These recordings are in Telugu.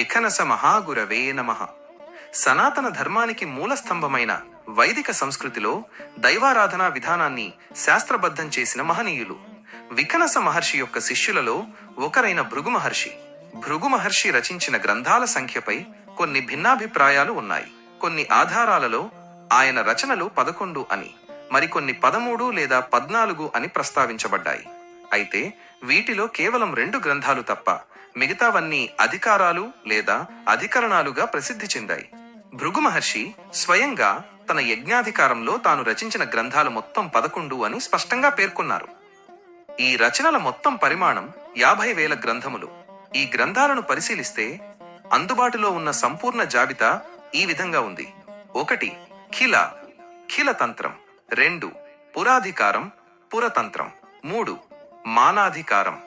విఖనస మహాగురవే నమ. సనాతన ధర్మానికి మూలస్తంభమైన వైదిక సంస్కృతిలో దైవారాధనా విధానాన్ని శాస్త్రబద్ధం చేసిన మహనీయులు. వికనస మహర్షి యొక్క శిష్యులలో ఒకరైన భృగు మహర్షి. భృగు మహర్షి రచించిన గ్రంథాల సంఖ్యపై కొన్ని భిన్నాభిప్రాయాలు ఉన్నాయి. కొన్ని ఆధారాలలో ఆయన రచనలు పదకొండు అని మరికొన్ని పదమూడు లేదా పద్నాలుగు అని ప్రస్తావించబడ్డాయి. అయితే వీటిలో కేవలం రెండు గ్రంథాలు తప్ప మిగతావన్నీ అధికారాలు లేదా అధికరణాలుగా ప్రసిద్ధి చెందాయి. భృగు మహర్షి స్వయంగా తన యజ్ఞాధికారంలో తాను రచించిన గ్రంథాలు మొత్తం పదకొండు అని స్పష్టంగా పేర్కొన్నారు. ఈ రచనల మొత్తం పరిమాణం యాభై వేల గ్రంథములు. ఈ గ్రంథాలను పరిశీలిస్తే అందుబాటులో ఉన్న సంపూర్ణ జాబితా ఈ విధంగా ఉంది. ఒకటి ఖిల. ఖిల తంత్రం రెండు పురాధికారం. పురతంత్రం. మూడు మానాధికారం.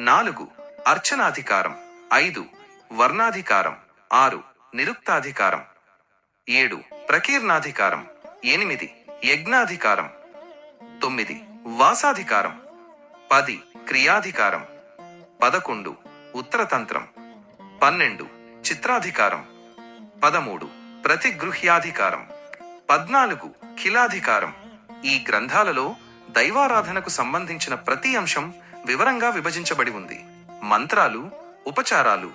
నాలుగు అర్చనాధికారం. ఐదు వర్ణాధికారం. ఆరు నిరుక్తాధికారం. ఏడు ప్రకీర్ణాధికారం. ఎనిమిది యజ్ఞాధికారం. తొమ్మిది వాసాధికారం. పది క్రియాధికారం. పదకొండు ఉత్తరతంత్రం. పన్నెండు చిత్రాధికారం. పదమూడు ప్రతిగృహ్యాధికారం. పద్నాలుగు ఖిలాధికారం. ఈ గ్రంథాలలో దైవారాధనకు సంబంధించిన ప్రతి అంశం వివరంగా విభజించబడి ఉంది. మంత్రాలు ఉపచారాలు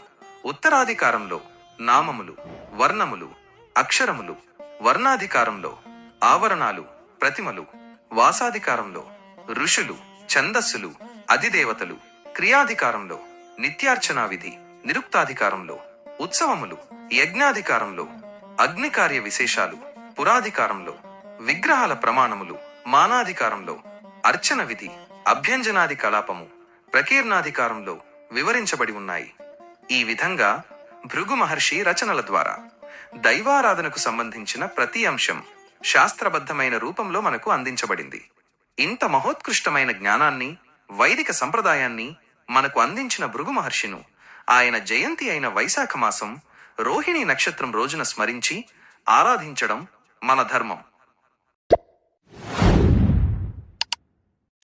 ఉత్తరాధికారంలో నామములు వర్ణములు అక్షరములు వర్ణాధికారంలో ఆవరణాలు ప్రతిమలు వాసాధికారంలో ఋషులు ఛందస్సులు అధిదేవతలు క్రియాధికారంలో నిత్యార్చనా విధి నిరుక్తాధికారంలో ఉత్సవములు యజ్ఞాధికారంలో అగ్నికార్య విశేషాలు పురాధికారంలో విగ్రహాల ప్రమాణములు మానాధికారంలో అర్చన విధి అభ్యంజనాది కలాపము ప్రకీర్ణాధికారంలో వివరించబడి ఉన్నాయి. ఈ విధంగా భృగు మహర్షి రచనల ద్వారా దైవారాధనకు సంబంధించిన ప్రతి అంశం శాస్త్రబద్ధమైన రూపంలో మనకు అందించబడింది. ఇంత మహోత్కృష్టమైన జ్ఞానాన్ని వైదిక సంప్రదాయాన్ని మనకు అందించిన భృగు మహర్షిను ఆయన జయంతి అయిన వైశాఖ మాసం రోహిణి నక్షత్రం రోజున స్మరించి ఆరాధించడం మన ధర్మం.